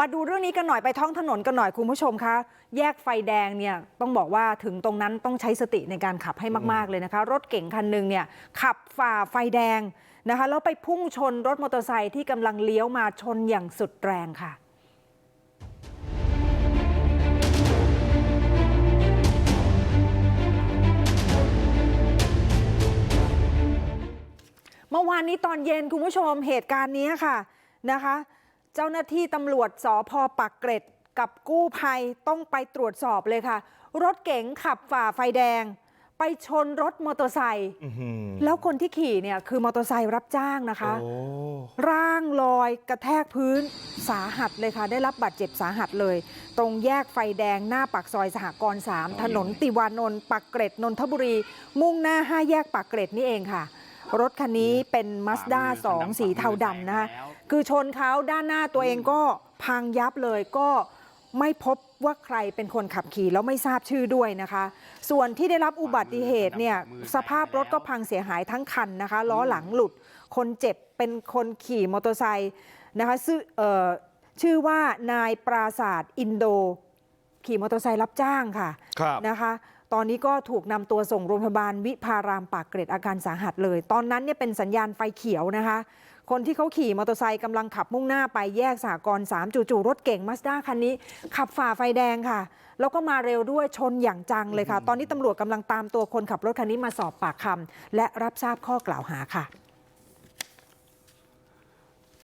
มาดูเรื่องนี้กันหน่อยไปท้องถนนกันหน่อยคุณผู้ชมคะแยกไฟแดงเนี่ยต้องบอกว่าถึงตรงนั้นต้องใช้สติในการขับให้มากๆเลยนะคะ รถเก๋งคันหนึ่งเนี่ยขับฝ่าไฟแดงนะคะแล้วไปพุ่งชนรถมอเตอร์ไซค์ที่กำลังเลี้ยวมาชนอย่างสุดแรงค่ะเมื่อวานนี้ตอนเย็นคุณผู้ชมเหตุการณ์นี้ค่ะนะคะ เจ้าหน้าที่ตำรวจสพปักเกร็ดกับกู้ภัยต้องไปตรวจสอบเลยค่ะ รถเก๋งขับฝ่าไฟแดง ไปชนรถมอเตอร์ไซค์อื้อหือแล้วคนที่ขี่เนี่ยคือมอเตอร์ไซค์รับจ้างนะคะโอ้ร่างลอยกระแทกพื้นสาหัสเลยค่ะ ได้รับบาดเจ็บสาหัสเลย ตรงแยกไฟแดงหน้าปากซอยสหกรณ์3ถนนติวานนท์ปากเกร็ดนนทบุรี มุ่งหน้า5แยกปากเกร็ดนี่เองค่ะ รถคันนี้เป็นมาสด้า2สีเทาดำนะคะคือชนเขาด้านหน้าตัวเองก็พังยับเลยก็ไม่พบว่าใครเป็นคนขับขี่แล้วไม่ทราบชื่อด้วยนะคะ ส่วนที่ได้รับอุบัติเหตุเนี่ยสภาพรถก็พังเสียหายทั้งคันนะคะล้อหลังหลุด คนเจ็บเป็นคนขี่มอเตอร์ไซค์นะคะชื่อเอ่อชื่อว่านายปราศาสตร์อินโด ขี่มอเตอร์ไซค์รับจ้างค่ะครับนะคะ ตอนนี้ก็ถูกนำตัวส่งโรงพยาบาลวิพารามปากเกร็ดอาการสาหัสเลย ตอนนั้นเนี่ยเป็นสัญญาณไฟเขียวนะคะ คนที่เขาขี่มอเตอร์ไซค์กำลังขับมุ่งหน้าไปแยกสากรสามจู่ๆรถเก่งมาสด้าคันนี้ ขับฝ่าไฟแดงค่ะ แล้วก็มาเร็วด้วยชนอย่างจังเลยค่ะ ตอนนี้ตำรวจกำลังตามตัวคนขับรถคันนี้มาสอบปากคำและรับทราบข้อกล่าวหาค่ะ